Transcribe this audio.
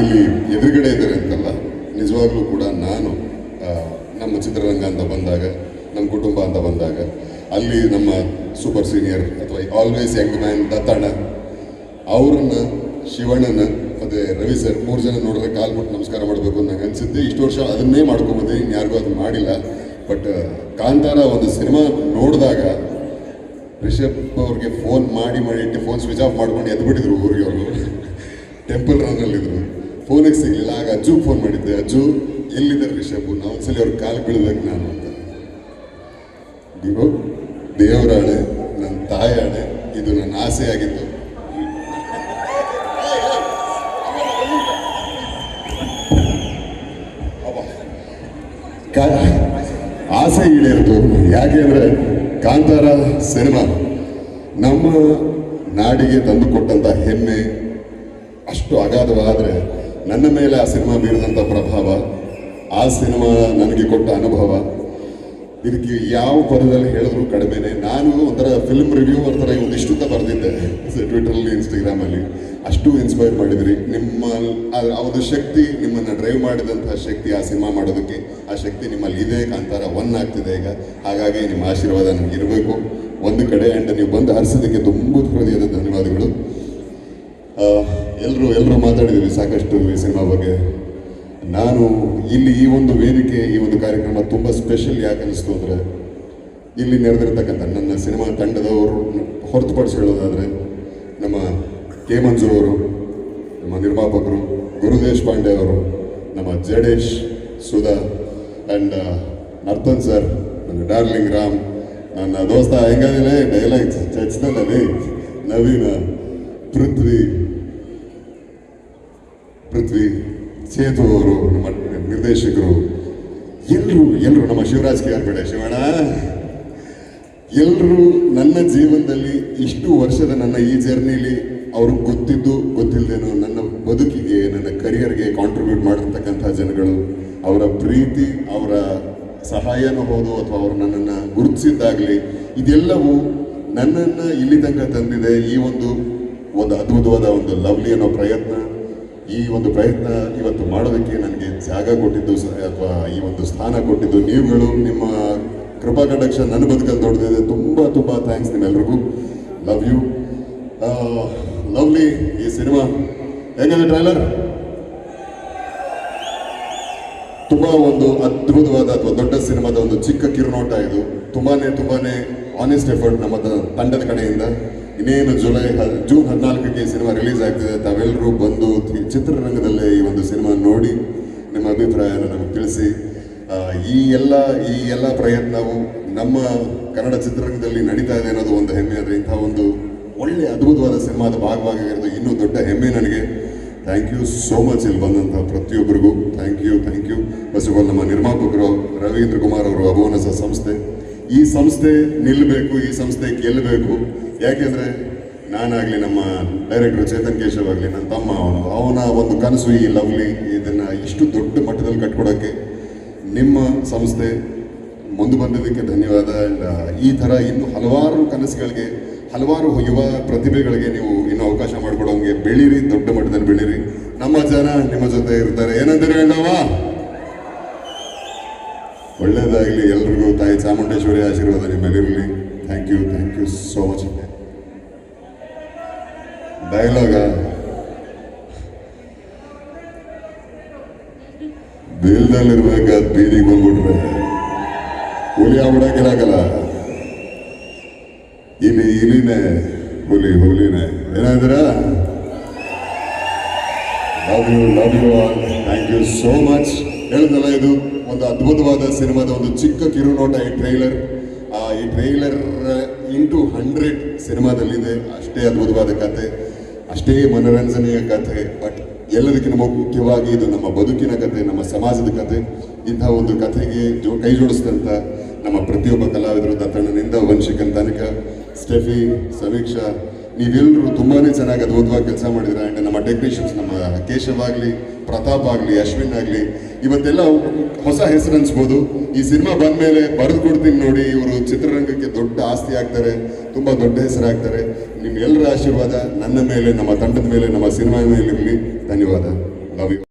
ಇಲ್ಲಿ ಎದುರುಗಡೆ ಇದ್ದಾರೆ ಅಂತಲ್ಲ, ನಿಜವಾಗ್ಲೂ ಕೂಡ ನಾನು ನಮ್ಮ ಚಿತ್ರರಂಗ ಅಂತ ಬಂದಾಗ, ನಮ್ಮ ಕುಟುಂಬ ಅಂತ ಬಂದಾಗ, ಅಲ್ಲಿ ನಮ್ಮ ಸೂಪರ್ ಸೀನಿಯರ್ ಅಥವಾ ಆಲ್ವೇಸ್ ಯಂಗ್ ಮ್ಯಾನ್ ದತ್ತಣ್ಣ, ಅವ್ರನ್ನ, ಶಿವಣ್ಣನ, ಮತ್ತೆ ರವಿ ಸರ್ ಮೂರು ಜನ ನೋಡಿದ್ರೆ ಕಾಲ್ ಬಿಟ್ಟು ನಮಸ್ಕಾರ ಮಾಡಬೇಕು ಅಂತ ನಂಗೆ ಅನ್ಸುತ್ತೆ. ಇಷ್ಟು ವರ್ಷ ಅದನ್ನೇ ಮಾಡ್ಕೊಬೋದು ಇನ್ಯಾರಿಗೂ ಅದು ಮಾಡಿಲ್ಲ. ಬಟ್ ಕಾಂತಾರ ಒಂದು ಸಿನಿಮಾ ನೋಡಿದಾಗ ರಿಷಬ್ ಅವ್ರಿಗೆ ಫೋನ್ ಮಾಡಿ ಮಾಡಿ ಫೋನ್ ಸ್ವಿಚ್ ಆಫ್ ಮಾಡ್ಕೊಂಡು ಎದ್ಬಿಟ್ಟಿದ್ರು ಊರಿಗೆ ಅವರು. ಟೆಂಪಲ್ ರನ್ನಲ್ಲಿದ್ರು ಫೋನಿಗೆ ಸಿಗಲಿಲ್ಲ. ಆಗ ಅಜ್ಜುಗೆ ಫೋನ್ ಮಾಡಿದ್ದೆ. ಅಜ್ಜು, ಎಲ್ಲಿದ್ದಾರೆ ರಿಷಬ್ ನಾವು ಒಂದ್ಸಲಿ ಅವ್ರ ಕಾಲು ಬೀಳ್ಬೇಕು ನಾನು ಅಂತ. ನೀವು ದೇವರ ಹಣೆ ನನ್ನ ತಾಯಿ ಹಣೆ ಇದು ನನ್ನ ಆಸೆ ಆಗಿತ್ತು. ಆಸೆ ಈಡೇರಿತು. ಯಾಕೆ ಅಂದರೆ ಕಾಂತಾರ ಸಿನಿಮಾ ನಮ್ಮ ನಾಡಿಗೆ ತಂದುಕೊಟ್ಟಂಥ ಹೆಮ್ಮೆ ಅಷ್ಟು ಅಗಾಧವಾದರೆ ನನ್ನ ಮೇಲೆ ಆ ಸಿನಿಮಾ ಬೀರಿದಂಥ ಪ್ರಭಾವ, ಆ ಸಿನಿಮಾ ನನಗೆ ಕೊಟ್ಟ ಅನುಭವ ಇದಕ್ಕೆ ಯಾವ ಪದದಲ್ಲಿ ಹೇಳಿದ್ರು ಕಡಿಮೆನೆ. ನಾನು ಒಂಥರ ಫಿಲ್ಮ್ ರಿವ್ಯೂ ಥರ ಒಂದಿಷ್ಟು ಬರೆದಿದ್ದೆ. ಟ್ವಿಟರಲ್ಲಿ ಇನ್ಸ್ಟಾಗ್ರಾಮಲ್ಲಿ ಅಷ್ಟು ಇನ್ಸ್ಪೈರ್ ಮಾಡಿದ್ರಿ. ನಿಮ್ಮ ಒಂದು ಶಕ್ತಿ ನಿಮ್ಮನ್ನು ಡ್ರೈವ್ ಮಾಡಿದಂಥ ಶಕ್ತಿ ಆ ಸಿನಿಮಾ ಮಾಡೋದಕ್ಕೆ, ಆ ಶಕ್ತಿ ನಿಮ್ಮಲ್ಲಿ ಇದೆ, ಕಾಂತಾರ ಒನ್ ಆಗ್ತಿದೆ ಈಗ. ಹಾಗಾಗಿ ನಿಮ್ಮ ಆಶೀರ್ವಾದ ನನಗೆ ಇರಬೇಕು. ಒಂದು ಕಡೆ ಆ್ಯಂಡ್ ನೀವು ಬಂದು ಹರಿಸೋದಕ್ಕೆ ತುಂಬ ಹೃದಯದ ಧನ್ಯವಾದಗಳು ಎಲ್ಲರೂ ಎಲ್ಲರೂ ಮಾತಾಡಿದ್ದೀವಿ ಸಾಕಷ್ಟು ಈ ಸಿನಿಮಾ ಬಗ್ಗೆ. ನಾನು ಇಲ್ಲಿ ಈ ಒಂದು ವೇದಿಕೆ, ಈ ಒಂದು ಕಾರ್ಯಕ್ರಮ ತುಂಬ ಸ್ಪೆಷಲ್ ಯಾಕೆ ಅನಿಸ್ತು ಅಂದರೆ, ಇಲ್ಲಿ ನೆರೆದಿರ್ತಕ್ಕಂಥ ನನ್ನ ಸಿನಿಮಾ ತಂಡದವರು ಹೊರತುಪಡಿಸಿ ಹೇಳೋದಾದರೆ ನಮ್ಮ ಕೆ ಮಂಜು ಅವರು, ನಮ್ಮ ನಿರ್ಮಾಪಕರು ಗುರು ದೇಶಪಾಂಡೆ ಅವರು, ನಮ್ಮ ಜಡೇಶ್ ಸುಧಾ ಆ್ಯಂಡ್ ನರ್ತನ್ ಸರ್ ನನ್ನ ಡಾರ್ಲಿಂಗ್ ರಾಮ್, ನನ್ನ ದೋಸ್ತ ಹೆಂಗಾದಿಲ್ಲ ಡೈಲಾಗ್ ಚರ್ಚ್ನಲ್ಲಿ ನವೀನ. ಸೇತು ಅವರು ನಮ್ಮ ನಿರ್ದೇಶಕರು ಎಲ್ಲರೂ ಎಲ್ಲರೂ ನಮ್ಮ ಶಿವರಾಜ್ ಕೆ ಆರ್ ಬೇಡ ಶಿವಣ್ಣ. ಎಲ್ಲರೂ ನನ್ನ ಜೀವನದಲ್ಲಿ ಇಷ್ಟು ವರ್ಷದ ನನ್ನ ಈ ಜರ್ನಿಲಿ ಅವ್ರಿಗೆ ಗೊತ್ತಿದ್ದು ಗೊತ್ತಿಲ್ಲದೇನೋ ನನ್ನ ಬದುಕಿಗೆ, ನನ್ನ ಕರಿಯರ್ಗೆ ಕಾಂಟ್ರಿಬ್ಯೂಟ್ ಮಾಡಿರ್ತಕ್ಕಂಥ ಜನಗಳು, ಅವರ ಪ್ರೀತಿ, ಅವರ ಸಹಾಯನೂ ಹೌದು ಅಥವಾ ಅವರು ನನ್ನನ್ನು ಗುರುತಿಸಿದ್ದಾಗಲಿ, ಇದೆಲ್ಲವೂ ನನ್ನನ್ನು ಇಲ್ಲಿ ತನಕ ತಂದಿದೆ. ಈ ಒಂದು ಒಂದು ಅದ್ಭುತವಾದ ಒಂದು ಲವ್ಲಿ ಅನ್ನೋ ಪ್ರಯತ್ನ. ಈ ಒಂದು ಪ್ರಯತ್ನ ಇವತ್ತು ಮಾಡೋದಕ್ಕೆ ನನಗೆ ಜಾಗ ಕೊಟ್ಟಿದ್ದು ಅಥವಾ ಈ ಒಂದು ಸ್ಥಾನ ಕೊಟ್ಟಿದ್ದು ನೀವುಗಳು. ನಿಮ್ಮ ಕೃಪಾ ಕಟಾಕ್ಷ ನನ್ನ ಬದುಕಲ್ಲಿ ದೊಡ್ಡದಿದೆ. ತುಂಬ ತುಂಬ ಥ್ಯಾಂಕ್ಸ್ ನಿಮ್ಮೆಲ್ರಿಗೂ. ಲವ್ ಯು ಲವ್ಲಿ ಈ ಸಿನಿಮಾ. ಹೆಂಗಿದೆ ಟ್ರೈಲರ್ ತುಂಬ ಒಂದು ಅದ್ಭುತವಾದ ಅಥವಾ ದೊಡ್ಡ ಸಿನಿಮಾದ ಒಂದು ಚಿಕ್ಕ ಕಿರುನೋಟ ಇದು. ತುಂಬಾನೇ ತುಂಬಾನೇ ಆನೆಸ್ಟ್ ಎಫರ್ಟ್ ನಮ್ಮ ತಂಡದ ಕಡೆಯಿಂದ. ಇನ್ನೇನು ಜುಲೈ ಜೂನ್ ಹದಿನಾಲ್ಕಕ್ಕೆ ಸಿನಿಮಾ ರಿಲೀಸ್ ಆಗ್ತಿದೆ ತಾವೆಲ್ಲರೂ ಬಂದು ಚಿತ್ರರಂಗದಲ್ಲೇ ಈ ಒಂದು ಸಿನಿಮಾ ನೋಡಿ ನಿಮ್ಮ ಅಭಿಪ್ರಾಯನ ನಮಗೆ ತಿಳಿಸಿ. ಈ ಎಲ್ಲ ಈ ಎಲ್ಲ ಪ್ರಯತ್ನವು ನಮ್ಮ ಕನ್ನಡ ಚಿತ್ರರಂಗದಲ್ಲಿ ನಡೀತಾ ಇದೆ ಅನ್ನೋದು ಒಂದು ಹೆಮ್ಮೆ ಆದರೆ ಇಂಥ ಒಂದು ಒಳ್ಳೆ ಅದ್ಭುತವಾದ ಸಿನಿಮಾದ ಭಾಗವಾಗಿರೋದು ಇನ್ನೂ ದೊಡ್ಡ ಹೆಮ್ಮೆ ನನಗೆ. ಥ್ಯಾಂಕ್ ಯು ಸೋ ಮಚ್ ಇಲ್ಲಿ ಬಂದಂಥ ಪ್ರತಿಯೊಬ್ಬರಿಗೂ. Thank you thank you first of all ನಮ್ಮ ನಿರ್ಮಾಪಕರು ರವೀಂದ್ರ ಕುಮಾರ್ ಅವರು ಅಭವನಸ ಸಂಸ್ಥೆ. ಈ ಸಂಸ್ಥೆ ನಿಲ್ಲಬೇಕು ಈ ಸಂಸ್ಥೆ ಗೆಲ್ಲಬೇಕು ಯಾಕೆಂದರೆ ನಾನಾಗಲಿ ನಮ್ಮ ಡೈರೆಕ್ಟರ್ ಚೇತನ್ ಕೇಶವ್ ಆಗಲಿ, ನನ್ನ ತಮ್ಮ ಅವನು. ಅವನ ಒಂದು ಕನಸು ಈ ಲವ್ಲಿ, ಇದನ್ನು ಇಷ್ಟು ದೊಡ್ಡ ಮಟ್ಟದಲ್ಲಿ ಕಟ್ಕೊಡೋಕ್ಕೆ ನಿಮ್ಮ ಸಂಸ್ಥೆ ಮುಂದೆ ಬಂದಿದ್ದಕ್ಕೆ ಧನ್ಯವಾದ. ಈ ಥರ ಇನ್ನು ಹಲವಾರು ಕನಸುಗಳಿಗೆ, ಹಲವಾರು ಯುವ ಪ್ರತಿಭೆಗಳಿಗೆ ನೀವು ಇನ್ನು ಅವಕಾಶ ಮಾಡಿಕೊಡೋಂಗೆ ಬೆಳೀರಿ, ದೊಡ್ಡ ಮಟ್ಟದಲ್ಲಿ ಬೆಳೀರಿ. ನಮ್ಮ ಜನ ನಿಮ್ಮ ಜೊತೆ ಇರ್ತಾರೆ. ಏನಂತಾರೆ ಹೇಳವ ಒಳ್ಳೇದಾಗಲಿ ಎಲ್ರಿಗೂ. ತಾಯಿ ಚಾಮುಂಡೇಶ್ವರಿ ಆಶೀರ್ವಾದ ನಿಮ್ಮಲ್ಲಿರಲಿ. Thank you thank you so much dialogue ದಿಲ್ದಲ್ಲಿರ್ಬೇಕಾದ ಬೀದಿಗೆ ಬಂದ್ಬಿಟ್ರೆ ಹುಲಿ ಆಗ್ಬಿಡಕ್ಕಿರಾಗಲ್ಲ ಇಲ್ಲಿ ಇಲಿನೇ, ಹುಲಿ ಹುಲಿನೇ. ಏನಾದ್ರ love you love you all thank you so much ಹೇಳಿದ್ನಲ್ಲ ಇದು ಒಂದು ಅದ್ಭುತವಾದ ಸಿನಿಮಾದ ಒಂದು ಚಿಕ್ಕ ಕಿರುನೋಟ ಈ ಟ್ರೈಲರ್. ಈ ಟ್ರೈಲರ್ ಇಂಟು ಹಂಡ್ರೆಡ್ ಸಿನಿಮಾದಲ್ಲಿದೆ. ಅಷ್ಟೇ ಅದ್ಭುತವಾದ ಕತೆ, ಅಷ್ಟೇ ಮನೋರಂಜನೆಯ ಕಥೆ ಬಟ್ ಎಲ್ಲದಕ್ಕಿಂತ ಮುಖ್ಯವಾಗಿ ಇದು ನಮ್ಮ ಬದುಕಿನ ಕತೆ, ನಮ್ಮ ಸಮಾಜದ ಕತೆ. ಇಂತಹ ಒಂದು ಕಥೆಗೆ ಜೋ, ಕೈ ಜೋಡಿಸಿದಂಥ ನಮ್ಮ ಪ್ರತಿಯೊಬ್ಬ ಕಲಾವಿದರು ದತ್ತಣ್ಣನಿಂದ ವಂಶಿಕನ್ ತನಕ. ಸ್ಟೆಫಿ, ಸಮೀಕ್ಷಾ ನೀವೆಲ್ಲರೂ ತುಂಬಾನೇ ಚೆನ್ನಾಗಿ ಅದ್ಭುತವಾಗಿ ಕೆಲಸ ಮಾಡಿದ್ರೆ ಆ್ಯಂಡ್ ನಮ್ಮ ಟೆಕ್ನಿಷಿಯನ್ಸ್ ನಮ್ಮ ಕೇಶವ್ ಆಗಲಿ, ಪ್ರತಾಪ್ ಆಗಲಿ, ಅಶ್ವಿನ್ ಆಗಲಿ, ಇವತ್ತೆಲ್ಲ ಹೊಸ ಹೆಸರು ಅನ್ಸ್ಬೋದು. ಈ ಸಿನಿಮಾ ಬಂದ ಮೇಲೆ ಬರೆದು ಕೊಡ್ತೀನಿ ನೋಡಿ, ಇವರು ಚಿತ್ರರಂಗಕ್ಕೆ ದೊಡ್ಡ ಆಸ್ತಿ ಆಗ್ತಾರೆ, ತುಂಬ ದೊಡ್ಡ ಹೆಸರಾಗ್ತಾರೆ ನಿಮ್ಗೆಲ್ಲರ ಆಶೀರ್ವಾದ, ನನ್ನ ಮೇಲೆ, ನಮ್ಮ ತಂಡದ ಮೇಲೆ, ನಮ್ಮ ಸಿನಿಮಾ ಮೇಲೆ ಇರಲಿ ಧನ್ಯವಾದ. Love you